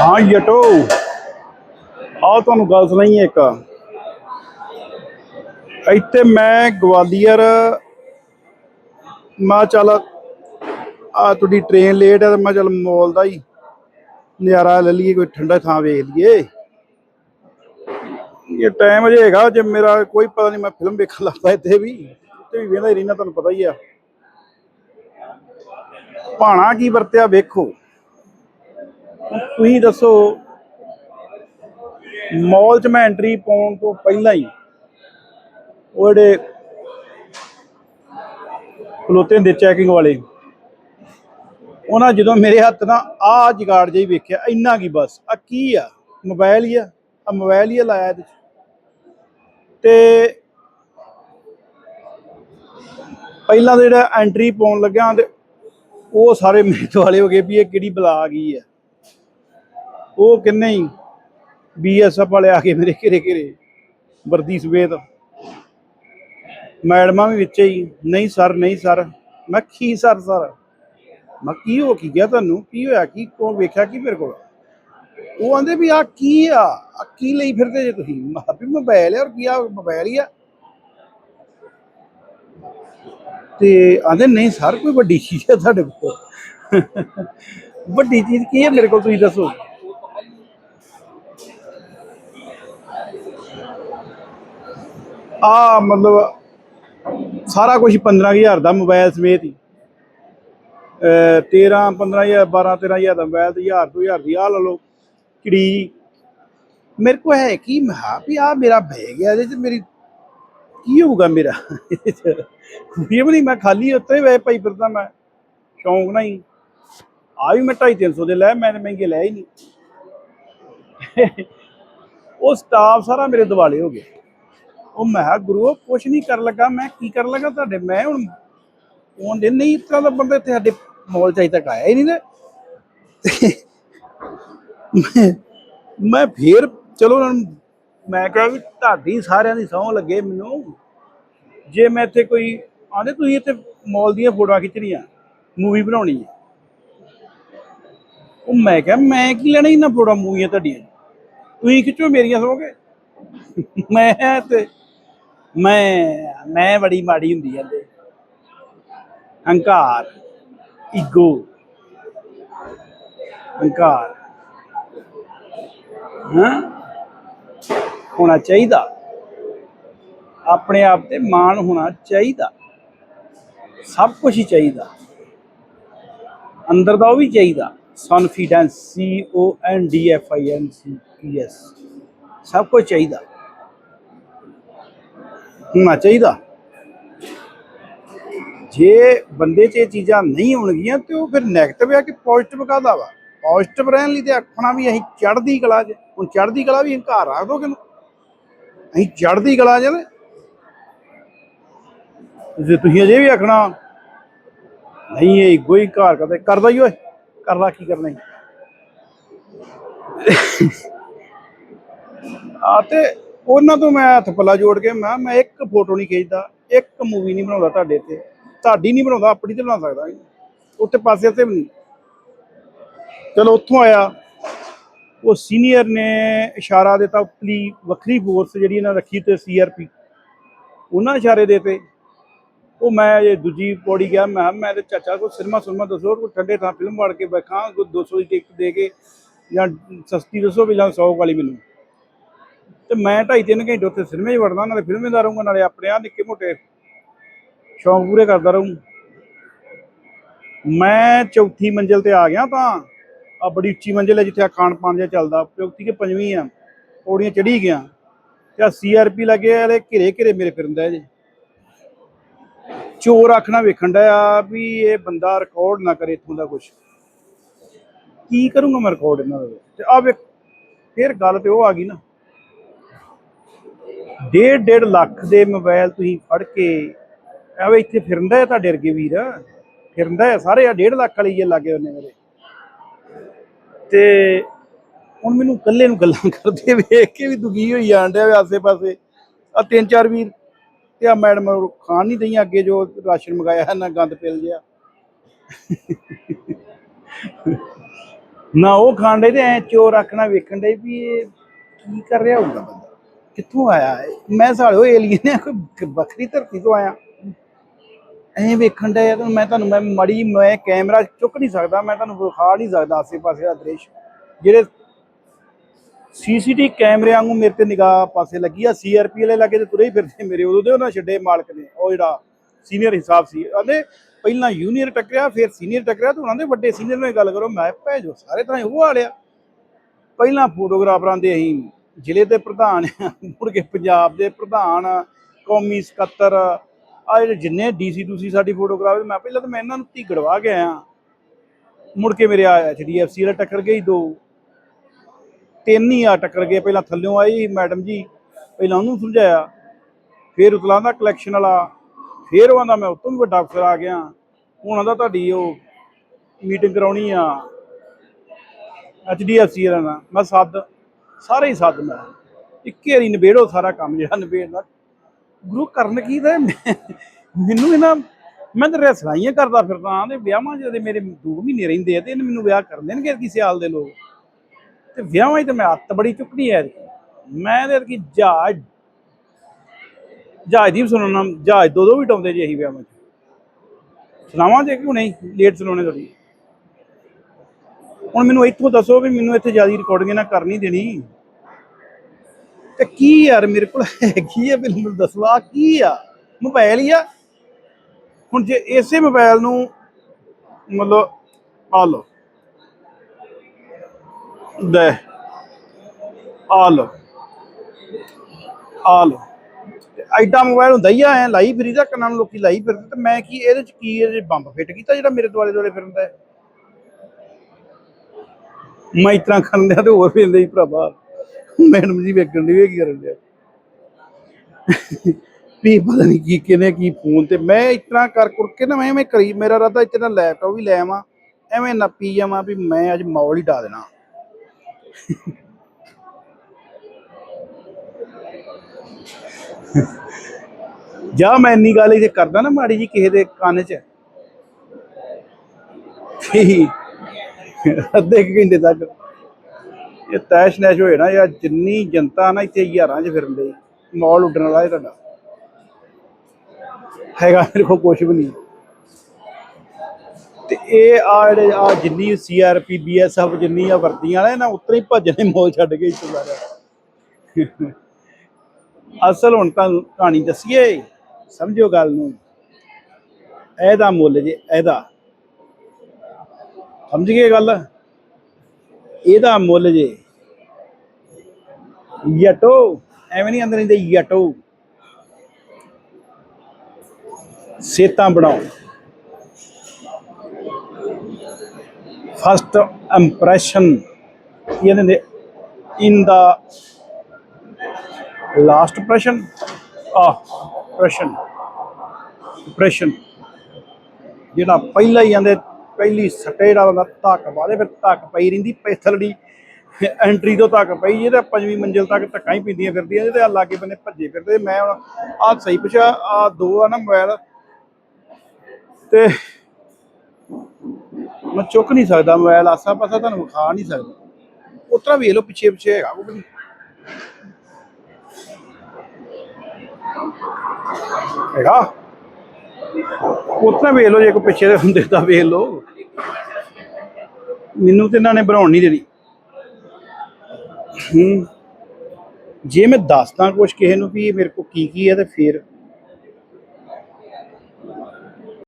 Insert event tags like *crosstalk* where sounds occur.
ਹਾਂ ਯਟੋ ਆ ਤੁਹਾਨੂੰ ਗੱਲ ਸੁਣਾਈ ਇੱਕ। ਇੱਥੇ ਮੈਂ ਗਵਾਲੀਅਰ, ਮਾ ਚਲ ਆ ਤੁਹਾਡੀ ਟ੍ਰੇਨ ਲੇਟ ਹੈ ਤੇ ਮੈਂ ਚੱਲ ਮੋਲ ਦਾ ਹੀ ਨਜ਼ਾਰਾ ਲੈ ਲਈਏ, ਕੋਈ ਠੰਡਾ ਥਾਂ ਵੇਖ ਲਈਏ। ਇਹ ਟਾਈਮ ਅਜੇ ਹੈਗਾ, ਜੇ ਮੇਰਾ ਕੋਈ ਪਤਾ ਨਹੀਂ ਮੈਂ ਫਿਲਮ ਵੇਖਣ ਲੱਗਦਾ ਇੱਥੇ ਵੀ। ਇੱਥੇ ਵੀ ਵੇਖਦਾ ਹੀ ਰਹਿਣਾ, ਤੁਹਾਨੂੰ ਪਤਾ ਹੀ ਆ। ਭਾਣਾ ਕੀ ਵਰਤਿਆ ਵੇਖੋ। ਤੁਸੀਂ ਦੱਸੋ ਮਾਲ 'ਚ ਮੈਂ ਐਂਟਰੀ ਪਾਉਣ ਤੋਂ ਪਹਿਲਾਂ ਹੀ ਉਹ ਜਿਹੜੇ ਖਲੋਤੇ ਹੁੰਦੇ ਚੈਕਿੰਗ ਵਾਲੇ, ਉਹਨਾਂ ਜਦੋਂ ਮੇਰੇ ਹੱਥ ਨਾਲ ਆ ਜਗਾੜ ਜਿਹਾ ਵੇਖਿਆ, ਇੰਨਾ ਕੀ ਬਸ ਆ ਕੀ ਆ? ਮੋਬਾਈਲ ਹੀ ਆ ਆ ਮੋਬਾਈਲ ਹੀ ਆ ਲਾਇਆ ਇਹਦੇ ਤੇ ਪਹਿਲਾਂ ਤਾਂ ਜਿਹੜਾ ਐਂਟਰੀ ਪਾਉਣ ਲੱਗਿਆ ਤੇ ਉਹ ਸਾਰੇ ਮੇਰੇ ਦੁਆਲੇ ਹੋ ਗਏ ਵੀ ਇਹ ਕਿਹੜੀ ਬਲਾ ਆ ਗਈ ਹੈ। ਉਹ ਕਿੰਨੇ ਹੀ ਬੀਐਸਐਫ ਵਾਲੇ ਆ ਕੇ ਮੇਰੇ ਘੇਰੇ ਘੇਰੇ, ਵਰਦੀ ਸਮੇਤ। ਮੈਡਮਾਂ ਵੀ ਵਿੱਚ ਹੀ, ਨਹੀਂ ਸਰ ਨਹੀਂ ਸਰ। ਮੈਂ ਕੀ ਸਰ ਸਰ? ਮੈਂ ਕੀ ਹੋ, ਕੀ ਗਿਆ ਤੁਹਾਨੂੰ? ਕੀ ਹੋਇਆ? ਕੀ ਕੋ ਵੇਖਿਆ? ਕੀ ਮੇਰੇ ਕੋਲ? ਉਹ ਆਂਦੇ ਵੀ ਆ ਕੀ ਆ? ਆ ਕੀ ਲਈ ਫਿਰਦੇ ਜੇ ਤੁਸੀਂ? ਮੈਂ ਵੀ ਮੋਬਾਈਲ ਹੈ ਔਰ ਕੀ ਆ? ਮੋਬਾਈਲ ਹੀ ਆ। ਤੇ ਆਂਦੇ, ਨਹੀਂ ਸਰ, ਕੋਈ ਵੱਡੀ ਚੀਜ਼ ਹੈ ਤੁਹਾਡੇ ਕੋਲ। ਵੱਡੀ ਚੀਜ਼ ਕੀ ਹੈ ਮੇਰੇ ਕੋਲ, ਤੁਸੀਂ ਦੱਸੋ। ਆ ਮਤਲਬ ਸਾਰਾ ਕੁਝ 15000 ਦਾ ਮੋਬਾਈਲ ਸਮੇਤ ਹੀ। ਅਹ 13 15000 12 13000 ਦਾ ਮੋਬਾਈਲ ਤੇ 1000 2000 ਦੀ ਆ ਲਾ ਲਓ ਚਿੜੀ ਮੇਰੇ ਕੋ ਹੈ ਕੀ? ਮੈਂ ਕਿਹਾ ਵੀ ਆ ਮੇਰਾ ਬੈਗ ਹੈ, ਇਹਦੇ ਚ ਮੇਰੀ ਕੀ ਹੋਊਗਾ ਮੇਰਾ? ਇਹ ਵੀ ਨਹੀਂ, ਮੈਂ ਖਾਲੀ ਉੱਤੇ ਵੇ ਪਈ ਫਿਰਦਾ, ਮੈਂ ਸ਼ੌਂਕ ਨਹੀਂ ਆ ਵੀ ਮੈਂ 250 ਦੇ ਲੈ, ਮੈਂ ਮਹਿੰਗੇ ਲੈ ਹੀ ਨਹੀਂ। ਉਹ ਸਟਾਫ ਸਾਰਾ ਮੇਰੇ ਦਿਵਾਲੇ ਹੋ ਗਿਆ ਉਹ ਮੈਂ ਕਿਹਾ, ਗੁਰੂ ਕੁਛ ਨਹੀਂ ਕਰ ਲੱਗਾ, ਮੈਂ ਕੀ ਕਰ ਲੱਗਾ ਤੁਹਾਡੇ? ਮੈਂ ਹੁਣ ਫੋਨ ਦੇ, ਨਹੀਂ, ਇਸ ਦਾ ਬੰਦਾ ਇੱਥੇ ਸਾਡੇ ਮਾਲ ਚ ਅਜੇ ਤੱਕ ਆਇਆ ਹੀ ਨਹੀਂ ਨੇ। ਮੈਂ- ਮੈਂ ਫੇਰ, ਚਲੋ, ਉਹਨਾਂ ਨੂੰ ਮੈਂ ਕਿਹਾ ਵੀ ਤੁਹਾਡੀ ਸਾਰਿਆਂ ਦੀ ਸਹੁੰ ਲੱਗੇ ਮੈਨੂੰ। ਜੇ ਮੈਂ ਇੱਥੇ ਕੋਈ ਆਂਦੇ, ਤੁਸੀਂ ਇੱਥੇ ਮਾਲ ਦੀਆਂ ਫੋਟੋਆਂ ਖਿੱਚਣੀਆਂ ਮੂਵੀ ਬਣਾਉਣੀ ਹੈ। ਉਹ ਮੈਂ ਕਿਹਾ, ਮੈਂ ਕੀ ਲੈਣਾ ਇਹਨਾਂ ਫੋਟੋਆਂ ਮੂਵੀਆਂ ਤੁਹਾਡੀਆਂ। ਤੁਸੀਂ ਖਿੱਚੋ ਮੇਰੀਆਂ ਸੋਗੇ ਮੈਂ ਤੇ, ਮੈਂ ਮੈਂ ਬੜੀ ਮਾੜੀ ਹੁੰਦੀ ਜਾਂਦੇ ਹੰਕਾਰ ਈਗੋ ਹੰਕਾਰ। ਹਾਂ? ਹੋਣਾ ਚਾਹੀਦਾ। ਆਪਣੇ ਆਪ ਤੇ ਮਾਣ ਹੋਣਾ ਚਾਹੀਦਾ। ਸਭ ਕੁਝ ਹੀ ਚਾਹੀਦਾ। ਅੰਦਰ ਦਾ ਉਹ ਵੀ ਚਾਹੀਦਾ। Confidence C O N D F I N C P S ਸਭ ਕੁਝ ਚਾਹੀਦਾ। ਹੋਣਾ ਚਾਹੀਦਾ। ਜੇ ਬੰਦੇ 'ਚ ਇਹ ਚੀਜ਼ਾਂ ਨਹੀਂ ਹੋਣਗੀਆਂ ਤੇ ਉਹ ਫਿਰ 네ਗੇਟਿਵ ਆ ਕਿ ਪੋਜ਼ਿਟਿਵ ਕਾਹਦਾ ਵਾ? ਪੋਜ਼ਿਟਿਵ ਰਹਿਣ ਲਈ ਤੇ ਆਖਣਾ ਵੀ ਅਸੀਂ ਚੜ੍ਹਦੀ ਕਲਾ 'ਚ। ਹੁਣ ਚੜ੍ਹਦੀ ਕਲਾ ਵੀ ਹੰਕਾਰ ਰੱਖ ਦੋ ਕਿ ਅਸੀਂ ਚੜ੍ਹਦੀ ਕਲਾ 'ਚ ਜੇ ਤੁਸੀਂ ਅਜੇ ਵੀ ਆਖਣਾ, ਨਹੀਂ ਇਹ ਕੋਈ ਘਰ ਕਰਦੇ ਕਰਦਾ ਹੀ ਓਏ, ਕਰਦਾ ਕੀ ਕਰਨਾ ਆ ਤੇ ਉਹਨਾਂ ਤੋਂ ਮੈਂ ਹੱਥ ਪੱਲਾ ਜੋੜ ਕੇ ਮੈਂ ਮੈਂ ਇੱਕ ਫੋਟੋ ਨਹੀਂ ਖਿੱਚਦਾ, ਇੱਕ ਮੂਵੀ ਨਹੀਂ ਬਣਾਉਂਦਾ ਤੁਹਾਡੇ ਤੇ ਤੁਹਾਡੀ ਨਹੀਂ ਬਣਾਉਂਦਾ, ਆਪਣੀ ਤੇ ਬਣਾ ਸਕਦਾ। ਉੱਥੇ ਪਾਸੇ ਤੇ ਵੀ ਨਹੀਂ। ਚਲੋ ਉੱਥੋਂ ਆਇਆ। ਉਹ ਸੀਨੀਅਰ ਨੇ ਇਸ਼ਾਰਾ ਦਿੱਤਾ ਉਪਲੀ ਵੱਖਰੀ ਫੋਰਸ ਜਿਹੜੀ ਇਹਨਾਂ ਰੱਖੀ ਤੇ ਸੀਆਰਪੀ ਉਹਨਾਂ ਇਸ਼ਾਰੇ ਦੇਤੇ ਉਹ ਮੈਂ ਇਹ ਦੂਜੀ ਪੌੜੀ ਗਿਆ, ਮੈਂ ਮੈਂ ਤੇ ਚਾਚਾ ਕੋ ਸਿਨੇਮਾ ਸੁਨਮਾ ਦੱਸੋ ਕੋਈ ਠੰਡੇ ਥਾਂ ਫਿਲਮ ਵੜ ਕੇ ਬੈਠਾਂ, ਕੋਈ 200 ਦੀ ਟਿਕਟ ਦੇ ਕੇ ਜਾਂ ਸਸਤੀ ਦੱਸੋ ਵੀ ਜਾਂ 100 ਵਾਲੀ ਮੈਨੂੰ। ਤੇ ਮੈਂ ਢਾਈ ਤਿੰਨ ਘੰਟੇ ਉੱਥੇ ਸਿਨੇਮੇ 'ਚ ਵੜਦਾ ਨਾਲੇ ਫਿਲਮੇ ਦਾ ਰਹੂੰਗਾ, ਨਾਲੇ ਆਪਣੇ ਆ ਨਿੱਕੇ ਮੋਟੇ ਸ਼ੌਂਕ ਪੂਰੇ ਕਰਦਾ ਰਹੂੰ। ਮੈਂ ਚੌਥੀ ਮੰਜ਼ਿਲ ਤੇ ਆ ਗਿਆ ਤਾਂ ਆ ਬੜੀ ਉੱਚੀ ਮੰਜ਼ਿਲ ਹੈ ਜਿੱਥੇ ਆ ਖਾਣ ਪਾਣ ਜਿਹਾ ਚੱਲਦਾ। ਚੌਥੀ ਕਿ ਪੰਜਵੀਂ ਆ, ਪੌੜੀਆਂ ਚੜੀ ਗਿਆ ਤੇ ਆ ਸੀਆਰਪੀ ਲੱਗੇ ਵਾਲੇ ਘਿਰੇ ਘਿਰੇ ਮੇਰੇ ਫਿਰਦਾ ਜੀ। ਚੋਰ ਆਖਣਾ ਵੇਖਣ ਦਾ ਆ ਵੀ ਇਹ ਬੰਦਾ ਰਿਕਾਰਡ ਨਾ ਕਰੇ ਇਥੋਂ ਦਾ ਕੁਝ ਕੀ ਕਰੂੰਗਾ ਮੈਂ ਰਿਕਾਰਡ ਇਹਨਾਂ ਦਾ? ਤੇ ਆ ਵੇਖ, ਫਿਰ ਗੱਲ ਤੇ ਉਹ ਆ ਗਈ ਨਾ। ਡੇਢ ਡੇਢ ਲੱਖ ਦੇ ਮੋਬਾਈਲ ਤੁਸੀਂ ਫੜ ਕੇ, ਐਵੇਂ ਇੱਥੇ ਫਿਰਦਾ ਹੈ ਤੁਹਾਡੇ ਵਰਗੇ ਵੀਰ? ਫਿਰਦਾ ਹੈ ਸਾਰੇ ਆ ਡੇਢ ਲੱਖ ਵਾਲੀ ਜੇ ਲੱਗੇ ਉਹਨੇ ਮੇਰੇ। ਤੇ ਹੁਣ ਮੈਨੂੰ ਇਕੱਲੇ ਨੂੰ ਗੱਲਾਂ *laughs* ਕਰਦੇ ਵੇਖ ਕੇ ਵੀ ਦੁਖੀ ਹੋਈ ਜਾਣ ਡਿਆ ਵੇ ਆਸੇ ਪਾਸੇ ਆ ਤਿੰਨ ਚਾਰ ਵੀਰ ਤੇ ਆ ਮੈਡਮ ਖਾਣ ਨਹੀਂ ਦਈਆਂ ਅੱਗੇ ਜੋ ਰਾਸ਼ਨ ਮੰਗਾਇਆ ਨਾ ਗੰਦ ਪਿਲ ਜਿਆ। ਨਾ ਉਹ ਖਾਣ ਦੇ ਤੇ ਐ ਚੋਰ ਆਖਣਾ ਵੇਖਣ ਦੇ ਵੀ ਇਹ ਕੀ ਕਰ ਰਿਹਾ ਹੋਊਗਾ ਬੰਦਾ? ਕਿੱਥੋਂ ਆਇਆ ਮੈਂ ਸਾਲਿਓ ਏਲੀਅਨ ਹੈ ਕੋਈ ਵੱਖਰੀ ਧਰਤੀ ਤੋਂ ਆਇਆ। ਐਂ ਵੇਖਣ ਦੇ ਮੈਂ ਤੁਹਾਨੂੰ ਮੈਂ ਮੜੀ ਮੈਂ ਕੈਮਰਾ ਚੁੱਕ ਨਹੀਂ ਸਕਦਾ ਮੈਂ ਤੁਹਾਨੂੰ ਵਿਖਾ ਨਹੀਂ ਸਕਦਾ ਆਸੇ-ਪਾਸੇ ਦਾ ਦ੍ਰਿਸ਼। ਜਿਹੜੇ ਸੀਸੀਟੀ ਕੈਮਰੇ ਵਾਂਗੂ ਮੇਰੇ ਤੇ ਨਿਗਾਹ ਪਾਸੇ ਲੱਗੀ ਆ ਸੀਆਰਪੀ ਵਾਲੇ ਲੱਗੇ ਤੇ ਤੁਰੇ ਹੀ ਫਿਰਦੇ ਮੇਰੇ ਉਦੋਂ ਦੇ ਉਹਨਾਂ ਛੱਡੇ ਮਾਲਕ ਨੇ ਉਹ ਜਿਹੜਾ ਸੀਨੀਅਰ ਹਿਸਾਬ ਸੀ। ਕਹਿੰਦੇ ਪਹਿਲਾਂ ਜੂਨੀਅਰ ਟੱਕਰਿਆ ਫਿਰ ਸੀਨੀਅਰ ਟੱਕਰਿਆ ਤੇ ਉਹਨਾਂ ਦੇ ਵੱਡੇ ਸੀਨੀਅਰ ਨਾਲ ਗੱਲ ਕਰੋ ਮੈਂ ਭੈਜੋ ਸਾਰੇ ਤਰ੍ਹਾਂ ਹੀ ਉਹ ਵਾਲਿਆ ਪਹਿਲਾਂ ਫੋਟੋਗ੍ਰਾਫਰਾਂ ਦੇ ਅਸੀਂ ਜ਼ਿਲ੍ਹੇ ਦੇ ਪ੍ਰਧਾਨ ਆ, ਮੁੜ ਕੇ ਪੰਜਾਬ ਦੇ ਪ੍ਰਧਾਨ ਕੌਮੀ ਸਕੱਤਰ ਆ ਜਿਹੜੇ ਜਿੰਨੇ ਡੀਸੀ ਦੂਸੀ ਸਾਡੀ ਫੋਟੋਗ੍ਰਾਫਰ ਮੈਂ ਪਹਿਲਾਂ ਤਾਂ ਮੈਂ ਇਹਨਾਂ ਨੂੰ ਧੀਗੜਵਾ ਕੇ ਆਇਆ। ਮੁੜ ਕੇ ਮੇਰੇ ਆ ਐਚਡੀਐਫਸੀ ਵਾਲਾ ਟੱਕਰ ਗਈ ਦੋ। ਤਿੰਨ ਹੀ ਆ ਟੱਕਰ ਗਏ, ਪਹਿਲਾਂ ਥੱਲਿਓਂ ਆਈ ਮੈਡਮ ਜੀ, ਪਹਿਲਾਂ ਉਹਨੂੰ ਸਮਝਾਇਆ। ਫਿਰ ਉਤਲਾਂਦਾ ਕਲੈਕਸ਼ਨ ਵਾਲਾ, ਫਿਰ ਉਹਦਾ ਮੈਂ ਉਤੋਂ ਵੀ ਵੱਡਾ ਅਫਸਰ ਆ ਗਿਆ। ਉਹਨਾਂ ਦਾ ਤੁਹਾਡੀ ਉਹ ਮੀਟਿੰਗ ਕਰਾਉਣੀ ਆ। ਐਚਡੀਐਫਸੀ ਵਾਲਾ ਨਾਲ ਮੈਂ ਸੱਦ, ਸਾਰੇ ਹੀ ਸੱਦ ਮੈਂ। ਇੱਕੇ ਵਾਰੀ ਨਿਬੇੜੋ ਸਾਰਾ ਕੰਮ ਜਿਹੜਾ ਨਿਬੇੜਨਾ। ਗੁਰੂ ਕਰਨ ਕੀ ਦਾ? ਮੈਨੂੰ ਇਹਨਾਂ ਮੈਂ ਤਾਂ ਰਸਲਾਈਆਂ ਕਰਦਾ ਫਿਰਦਾ ਤੇ ਵਿਆਹਾਂ ਜਿਹਦੇ ਮੇਰੇ 2 ਮਹੀਨੇ ਰਹਿੰਦੇ ਆ ਤੇ ਇਹਨੇ ਮੈਨੂੰ ਵਿਆਹ ਕਰ ਦੇਣਗੇ ਕੀ ਸਿਆਲ ਦੇ ਲੋਕ। ਤੇ ਵਿਆਹਾਂ 'ਚ ਤਾਂ ਮੈਂ ਹੱਥ ਬੜੀ ਚੁੱਕਣੀ ਐ ਮੈਂ ਤੇ ਕੀ ਜਹਾਜ਼ ਜਹਾਜ਼ ਦੀ ਸੁਣਨਾ, ਜਹਾਜ਼ ਦੋ ਦੋ ਵੀ ਟਾਉਂਦੇ ਜੇ ਅਸੀਂ ਵਿਆਹਾਂ 'ਚ। ਸੁਣਾਵਾਂ ਜੇ ਕਿਉਂ ਨਹੀਂ ਲੇਟ ਸੁਣਾਉਣੇ ਤੁਹਾਡੀ। ਹੁਣ ਮੈਨੂੰ ਇੱਥੋਂ ਦੱਸੋ ਵੀ ਮੈਨੂੰ ਇੱਥੇ ਜ਼ਿਆਦਾ ਰਿਕਾਰਡਿੰਗ ਨਾ ਕਰਨੀ ਦੇਣੀ। ਤੇ ਕੀ ਯਾਰ ਮੇਰੇ ਕੋਲ ਹੈਗੀ ਆ ਮੈਨੂੰ ਦੱਸੋ ਕੀ ਆ? ਮੋਬਾਈਲ ਹੀ ਆ। ਹੁਣ ਜੇ ਇਸੇ ਮੋਬਾਈਲ ਨੂੰ ਮਤਲਬ ਆ ਲਓ। ਦੇ। ਆ ਲਓ। ਆ ਲਓ। ਐਡਾ ਮੋਬਾਈਲ ਹੁੰਦਾ ਹੀ ਆ, ਐ ਲਾਈ ਫਿਰੀਦਾ ਕੰਨਾਂ ਨੂੰ ਲੋਕੀ ਲਾਈ ਫਿਰਦੇ। ਤੇ ਮੈਂ ਕੀ, ਇਹਦੇ ਚ ਕੀ, ਇਹਦੇ ਬੰਬ ਫਿੱਟ ਕੀਤਾ ਜਿਹੜਾ ਮੇਰੇ ਦੁਆਲੇ ਦੁਆਲੇ ਫਿਰਦਾ ਹੈ? ਮੈਂ ਇਤਨਾ ਕਰਨ ਦਿਆ ਤੇ ਹੋਰ ਵੀ ਹੀ ਭਰਾਵਾ। ਮੈਡਮ ਜੀ ਵੇਖਣ ਦੀ ਕੀ ਕਰਨ ਦਿਆ ਵੀ ਪਤਾ ਨਹੀਂ ਕੀ ਕਿਨੇ ਕੀ ਫੋਨ ਤੇ ਮੈਂ ਇਤਨਾ ਕਰ ਕੁਰ ਨਾ ਮੈਂ ਐਵੇਂ ਕਰੀ, ਮੇਰਾ ਰਾਦਾ ਇਤਨਾ ਲੈਪਟਾਪ ਵੀ ਲੈ ਆਵਾਂ, ਐਵੇਂ ਨੱਪੀ ਜਾਵਾਂ ਵੀ ਮੈਂ ਅੱਜ ਮੌਲ ਹੀ ਡਾ ਦੇਣਾ। ਜਾ ਮੈਂ ਇੰਨੀ ਗੱਲ ਇਹ ਕਰਦਾ ਨਾ ਮਾੜੀ ਜੀ ਕਿਸੇ ਦੇ ਕੰਨ 'ਚ ਅੱਧੇ ਘੰਟੇ ਤੱਕ ਇਹ ਤੈਸ਼ ਨੈਸ਼ ਹੋਏ ਨਾ ਯਾਰ ਜਿੰਨੀ ਜਨਤਾ ਨਾ ਇੱਥੇ ਹਜ਼ਾਰਾਂ 'ਚ ਫਿਰਨ ਦੇ ਮੌਲ ਉੱਡਣ ਵਾਲਾ ਇਹ ਤੁਹਾਡਾ। ਹੈਗਾ ਮੇਰੇ ਕੋਲ ਕੁਝ ਵੀ ਨਹੀਂ। ਤੇ ਇਹ ਆ ਜਿਹੜੇ ਆ ਜਿੰਨੀ ਸੀਆਰਪੀ ਬੀਐਸਐਫ ਜਿੰਨੀ ਆ ਵਰਦੀਆਂ ਵਾਲੇ ਨਾ ਉਤਰੇ ਹੀ ਭੱਜਣੇ ਮੌਲ ਛੱਡ ਕੇ ਇੱਥੋਂ ਸਾਰਾ ਅਸਲ ਹੁਣ ਤਾਂ ਕਹਾਣੀ ਦੱਸੀਏ, ਸਮਝਿਓ ਗੱਲ ਨੂੰ। ਇਹਦਾ ਮੁੱਲ ਜੇ, ਇਹਦਾ। ਸਮਝ ਗਏ ਗੱਲ? ਇਹਦਾ ਮੁੱਲ ਜੇ ਯਟੋ, ਐਵੇਂ ਨਹੀਂ ਅੰਦਰ ਇਹਦੇ ਯਟੋ। ਸੇਤਾਂ ਬਣਾਓ। ਫਸਟ ਇੰਪ੍ਰੈਸ਼ਨ ਇਹਦੇ ਨੇ ਇਨ ਦਾ ਲਾਸਟ ਪ੍ਰਸ਼ਨ ਆ ਪ੍ਰਸ਼ਨ ਪ੍ਰਸ਼ਨ ਜਿਹੜਾ ਪਹਿਲਾਂ ਹੀ ਆਂਦੇ ਪਹਿਲੀ ਸੱਟੇ ਜਿਹੜਾ ਉਹਦਾ ਧੱਕ ਬਾਦੇ ਫਿਰ ਧੱਕ ਪਈ ਰਹਿੰਦੀ, ਪੈਥਲੜੀ, ਐਂਟਰੀ ਤੋਂ ਧੱਕ ਪਈ ਜੇ ਤੇ ਪੰਜਵੀਂ ਮੰਜ਼ਿਲ ਤੱਕ ਧੱਕਾਂ ਹੀ ਪੈਂਦੀਆਂ ਫਿਰਦੀਆਂ ਜੇ ਤੇ ਆ ਲਾਗੇ ਬੰਨੇ ਭੱਜੇ ਫਿਰਦੇ, ਮੈਂ ਹੁਣ ਆ ਸਹੀ ਪੁੱਛਿਆ ਆ ਦੋ ਆ ਨਾ ਮੋਬਾਈਲ ਤੇ ਮੈਂ ਚੁੱਕ ਨਹੀਂ ਸਕਦਾ ਮੋਬਾਈਲ ਆਸਾ ਪਾਸਾ ਤੁਹਾਨੂੰ ਵਿਖਾ ਨਹੀਂ ਸਕਦਾ। ਉਤਰਾ ਵੇਖ ਲਓ ਪਿੱਛੇ ਪਿੱਛੇ ਹੈਗਾ ਉਹ ਵੀ। ਹੈਗਾ? ਉਤਨਾ ਵੇਖ ਲਓ, ਜੇ ਕੋਈ ਪਿੱਛੇ ਦੇ ਹੁੰਦੇ ਤਾਂ ਵੇਖ ਲਓ। ਮੈਨੂੰ ਤੇ ਇਹਨਾਂ ਨੇ ਬਣਾਉਣ ਨਹੀਂ ਦੇਣੀ। ਹੂੰ। ਜੇ ਮੈਂ ਦੱਸਦਾ ਕੁਝ ਕਿਸੇ ਨੂੰ ਵੀ ਮੇਰੇ ਕੋ ਕੀ ਕੀ ਹੈ ਤੇ ਫਿਰ